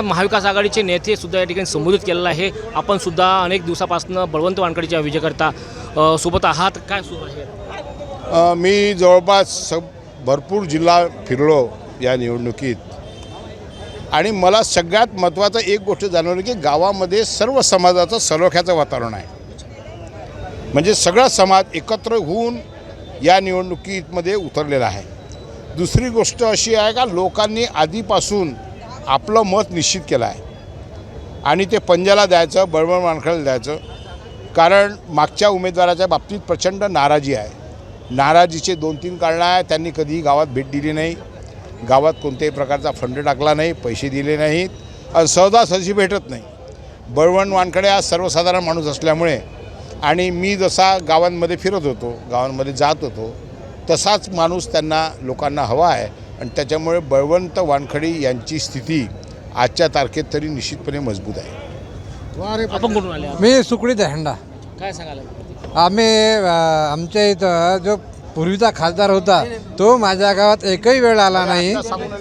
महाविकास आघाडीचे नेते सुद्धा या ठिकाणी संबोधित केलेलं आहे. आपण सुद्धा अनेक दिवसापासून बळवंत वानकडीच्या विजयकर्ता सोबत आहात. काय सुरू आहे? मी जवळपास स भरपूर जिल्हा फिरलो या निवडणुकीत. आणि मला सगळ्यात महत्त्वाचं एक गोष्ट जाणवली की गावामध्ये सर्व समाजाचं सलोख्याचं वातावरण आहे. म्हणजे सगळा समाज एकत्र होऊन या निवडणुकीमध्ये उतरलेला आहे. दुसरी गोष्ट अशी आहे का लोकांनी आधीपासून आपलं मत निश्चित केलं आहे. आणि ते पंजाला द्यायचं बळबळ वानखडेला द्यायचं. कारण मागच्या उमेदवाराच्या बाबतीत प्रचंड नाराजी आहे. नाराजीचे दोन तीन कारणं आहे त्यांनी कधीही गावात भेट दिली नाही. गावात कोणत्याही प्रकारचा फंड टाकला नाही पैसे दिले नाहीत. आणि सहजासहजी भेटत नाही. बळवण वानखडे हा सर्वसाधारण माणूस असल्यामुळे आणि मी जसा गावांमध्ये फिरत होतो गावांमध्ये जात होतो तसाच माणूस त्यांना लोकांना हवा आहे. आणि त्याच्यामुळे बळवंत वानखडे यांची स्थिती आजच्या तारखेत तरी निश्चितपणे मजबूत आहे. आपण कुठून आले आहात? मी सुकडीत झेंडा काय सांगाल आम्ही अ, आमच्या इथं जो पूर्वीचा खासदार होता तो माझ्या गावात एकही वेळ आला नाही.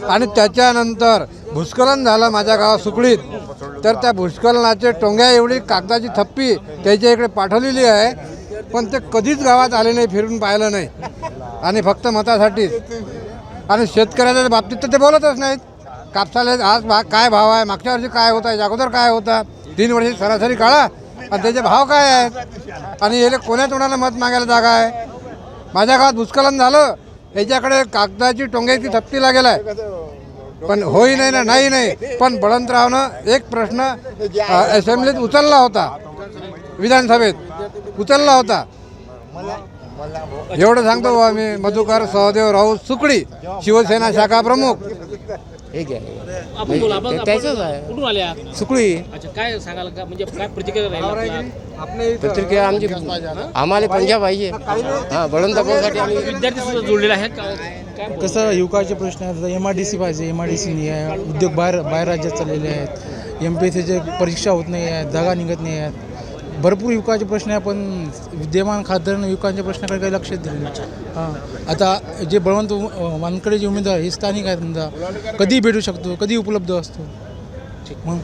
आणि त्याच्यानंतर भूस्खलन झालं माझ्या गावात सुकडीत तर त्या भूस्खलनाचे टोंग्या एवढी कागदाची थप्पी त्याच्या इकडे पाठवलेली आहे. पण ते कधीच गावात आले नाही फिरून पाहिलं नाही. आणि फक्त मतासाठीच. आणि शेतकऱ्याच्या बाबतीत तर ते बोलतच नाहीत. कापसाला आज भा काय भाव आहे? मागच्या वर्षी काय होता? याच्या अगोदर काय होता? तीन वर्षी सरासरी काढा. आणि त्याचे भाव काय आहेत? आणि याला कोण्या तोंडाला मत मागायला जागा आहे? माझ्या गावात भूस्खलन झालं. याच्याकडे कागदाची टोंग्याची थप्पी लागेल आहे. पण होई नाही ना नाही नाही. पण बळंतरावनं एक प्रश्न असेंब्लीत उचलला होता. विधानसभेत उचलला होता. एवढं सांगतो बुवा मी मधुकर सहदेव राऊत सुकडी शिवसेना शाखा प्रमुख. हे घ्या आपण बोला आपण- आपण त्याचंच आहे. कुठून आले आहात? सुकळी अच्छा काय सांगाल का? म्हणजे काय प्रतिक्रिया राहील आपला? पत्रिका आमची आम्हाला पंजाब पाहिजे. हां बळवंतापूरसाठी आम्ही विद्यार्थी सुद्धा जोडलेले आहेत. का- काय बोलू? कसं युवकाचे प्रश्न आहेत. एम आय डी सी पाहिजे एम आय डी सी नाही आहे. उद्योग बाहेर बाहेर राज्यात चाललेले आहेत. एम पी एस सीचे परीक्षा होत नाही आहेत जागा निघत नाही आहेत. भरपूर युवकाचे प्रश्न आहे पण विद्यमान खासदारांनी युवकांच्या प्रश्नाकडे काही लक्ष दिलं हां. आता जे बळवंत वानकडे जे उमेदवार हे स्थानिक आहेत समजा. कधी भेटू शकतो? कधी उपलब्ध असतो? मग